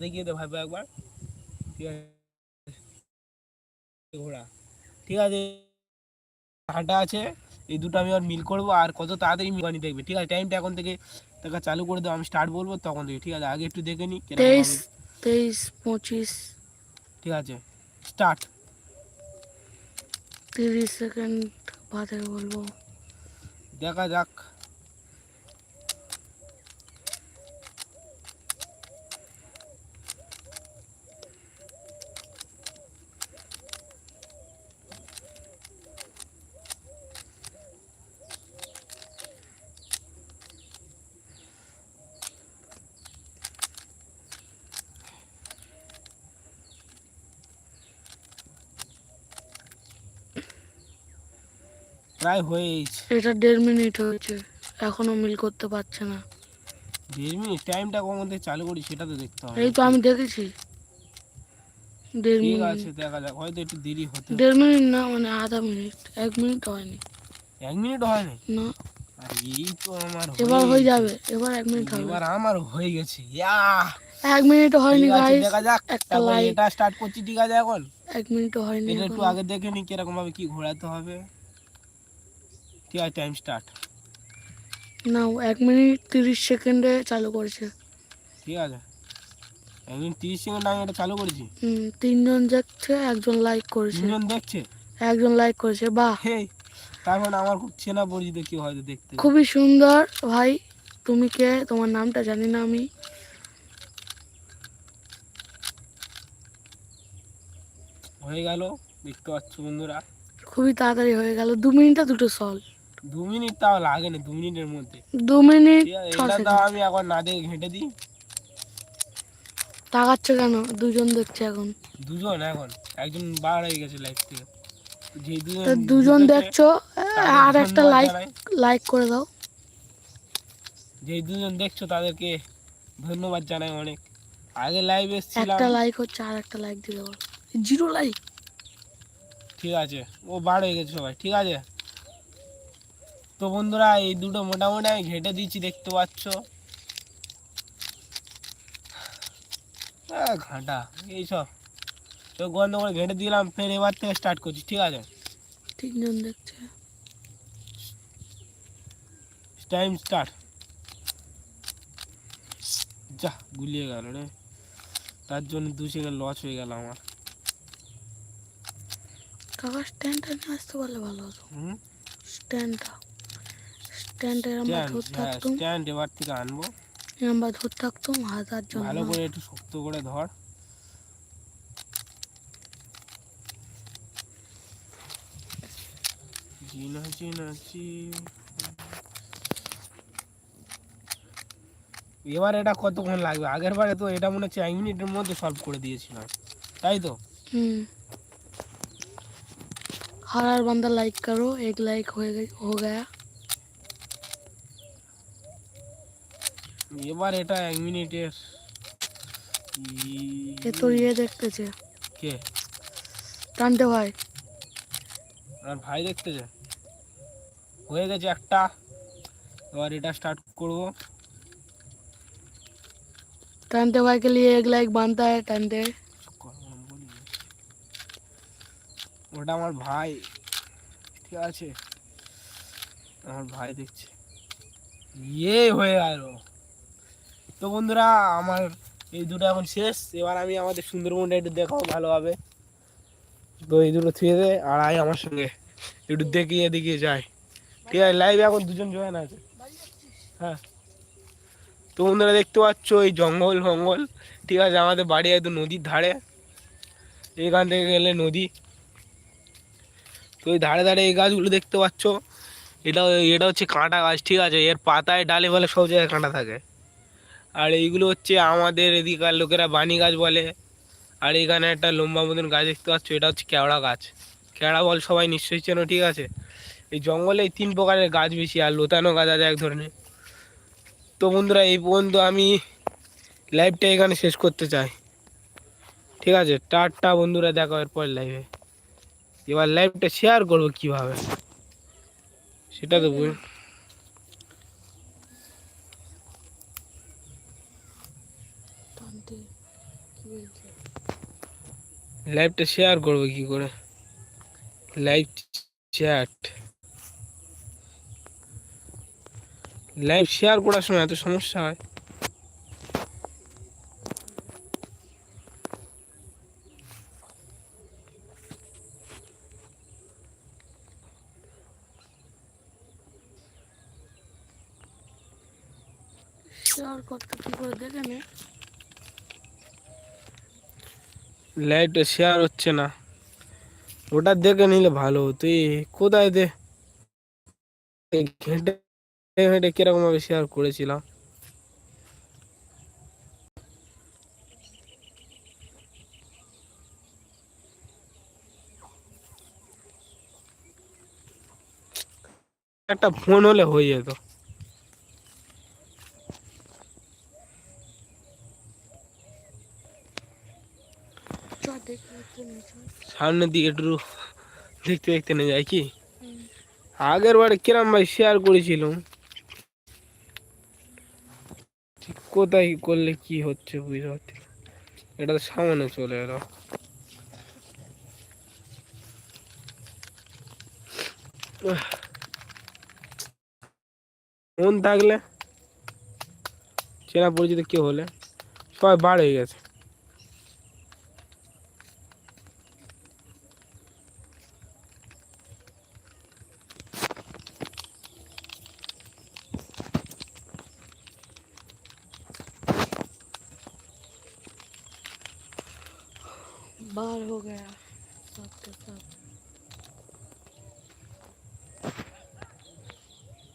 দেখিয়ে দে একবার। ঠিক আছে। ঘোড়া। ঠিক আছে হাঁটা আছে। এই দুটো আমি আর মিল করব আর কত তাড়াতাড়ি মিলানি দেখবে। ঠিক আছে টাইমটা এখন থেকে টাকা চালু করে দাও আমি স্টার্ট বলব তখন থেকে ঠিক আছে আগে একটু দেখে নিই তেইশ তেইশ পঁচিশ। ঠিক আছে স্টার্ট তিরিশ সেকেন্ড বাদে বলব। দেখা যাক। প্রায় হয়েছে এটা দেড় মিনিট হয়েছে এখনও মিল করতে পারছে না। দেড় মিনিট টাইমটা কখন থেকে চালু করি সেটা তো দেখতে হবে। এই তো আমি দেখেছি। দেড় মিনিট। আছে দেখা যাক হয়তো একটু দেরি হতে দেড় মিনিট না মানে আধা মিনিট এক মিনিট হয়নি। এক মিনিট হয়নি? না। এই তো আমার এবার হয়ে যাবে এবার এক মিনিট হবে। এবার আমার হয়ে গেছে ইয়া এক মিনিট হয়নি গাইস দেখা যাক একটা তারপর এটা স্টার্ট করছি ঠিক আছে এখন? এক মিনিটও হয়নি এটা একটু আগে দেখে নি কীরকম ভাবে কি ঘোরাতে হবে। আছে টাইম স্টার্ট না ও এক মিনিট তিরিশ সেকেন্ডে চালু করেছে। ঠিক আছে। একদিন তিরিশ সেকেন্ড আমি এটা চালু করেছি। হুম, তিনজন দেখছে একজন লাইক করেছে। তিনজন দেখছে? একজন লাইক করেছে বাহ! হেই তার মানে আমার খুব চেনা পরিচিত কেউ হয়তো দেখতে। খুবই সুন্দর ভাই তুমি কে? তোমার নামটা জানি না আমি। হয়ে গেল দেখতে পাচ্ছ বন্ধুরা। খুবই তাড়াতাড়ি হয়ে গেল দু মিনিটে দুটো সল দু মিনিট তাও লাগে না দু মিনিটের মধ্যে। দু মিনিট এটা আমি এখন না দেখে ঘেঁটে দিই। তাকাচ্ছে কেন? দুজন দেখছে এখন। দুজন এখন একজন বার হয়ে গেছে লাইফ থেকে। যে দুজন দেখছ আর একটা লাইক লাইক করে দাও। যে দুজন দেখছ তাদেরকে ধন্যবাদ জানাই অনেক। আগে লাইভ এসেছিলাম। একটা লাইক হচ্ছে আর একটা লাইক দিতে বল জিরো লাইক ঠিক আছে ও বার হয়ে গেছে সবাই ঠিক আছে? তো বন্ধুরা এই দুটো মোটামুটি আমি ঘেটে দিচ্ছি দেখতে পাচ্ছ। ঘাঁটা এইসব তো গন্ধ করে ঘেটে দিলাম ফের এবার থেকে স্টার্ট করছি ঠিক আছে? তিনজন দেখছে। টাইম স্টার্ট যা গুলিয়ে গেল রে। তার জন্য দু সেকেন্ড লস হয়ে গেল আমার। কাকা স্ট্যান্ডটা নিয়ে আসতে পারলে ভালো হতো। স্ট্যান্ডটা স্ট্যান্ডের আমরা স্ট্যান্ড ধর হ্যাঁ থাকতাম স্ট্যান্ড এবার থেকে আনবো আমরা ধর থাকতাম হাজার জন্য ভালো করে একটু শক্ত করে ধর জিনা জিনা জি এবার এটা কতক্ষণ লাগবে আগের বারে তো এটা মনে হচ্ছে এক মিনিটের মধ্যে সলভ করে দিয়েছিলাম তাই তো हम्म हर हर बंदा लाइक करो एक लाइक हो गई हो गया এবার এটা এক মিনিটের এ তো ইয়ে দেখতেছে। কে? টানতে ভাই আর ভাই দেখতেছে? হয়ে গেছে একটা। এবার এটা স্টার্ট করব। টানতে ভাইকে লিয়ে এক লাইক বানতা হ্যায় টানতে। ওটা আমার ভাই। ঠিক আছে। আমার ভাই দেখছে। ইয়ে হয়ে গেল। তো বন্ধুরা, আমার এই দুটো এখন শেষ। এবার আমি আমাদের সুন্দরবনটা একটু দেখাও ভালোভাবে। তো এই দুটো থুয়ে দে, আর আয় আমার সঙ্গে। একটু দেখিয়ে দেখিয়ে যাই। ঠিক আছে লাইভে এখন দুজন জয়েন আছে। হ্যাঁ। তো বন্ধুরা, দেখতে পাচ্ছ এই জঙ্গল ফঙ্গল। ঠিক আছে, আমাদের বাড়ি একদম নদীর ধারে। এখান থেকে গেলে নদী। তো ওই ধারে ধারে এই গাছগুলো দেখতে পাচ্ছ। এটা এটা হচ্ছে কাঁটা গাছ, ঠিক আছে। এর পাতায় ডালে বলে সব জায়গায় কাঁটা থাকে। আর এইগুলো হচ্ছে আমাদের এদিকার লোকেরা বানি গাছ বলে। আর এখানে একটা লম্বা মতন গাছ দেখতে পাচ্ছ, এটা হচ্ছে কেওড়া গাছ। কেওড়া বল সবাই নিশ্চয়ই চেনো, ঠিক আছে? এই জঙ্গলে তিন প্রকারের গাছ বেশি, আর লোতানো গাছ আছে এক ধরনের। তো বন্ধুরা, এই পর্যন্ত আমি লাইভটা এখানে শেষ করতে চাই। ঠিক আছে? টাটা বন্ধুরা, দেখা এরপর লাইভে এবার লাইভটা শেয়ার করব কীভাবে? সেটা তো লাইভটা শেয়ার করব কি করে? লাইভ চ্যাট লাইভ শেয়ার করার সময় এত সমস্যা হয়। শেয়ার করতে কি করে দেখে নে। লাইভটা শেয়ার হচ্ছে না। ওটা দেখে নিলে ভালো হতো। এই কোথায় দে? ঘেঁটে ঘেঁটে কীরকম ভাবে শেয়ার করেছিলাম? একটা ফোন হলে হয়ে যেত চ দেখে দেখে নে চ সামনের দিকে একটু দেখতে দেখতে না যায় কি? আগের বারে কিরম ভাই শেয়ার করেছিলাম। কোথায় করলে কি হচ্ছে বুঝতে এটা তো সামনে চলে এলো। মন থাকলে চেনা পরিচিত কেউ হলে সবাই হয়ে গেছে। बाहर हो गया। सबके सब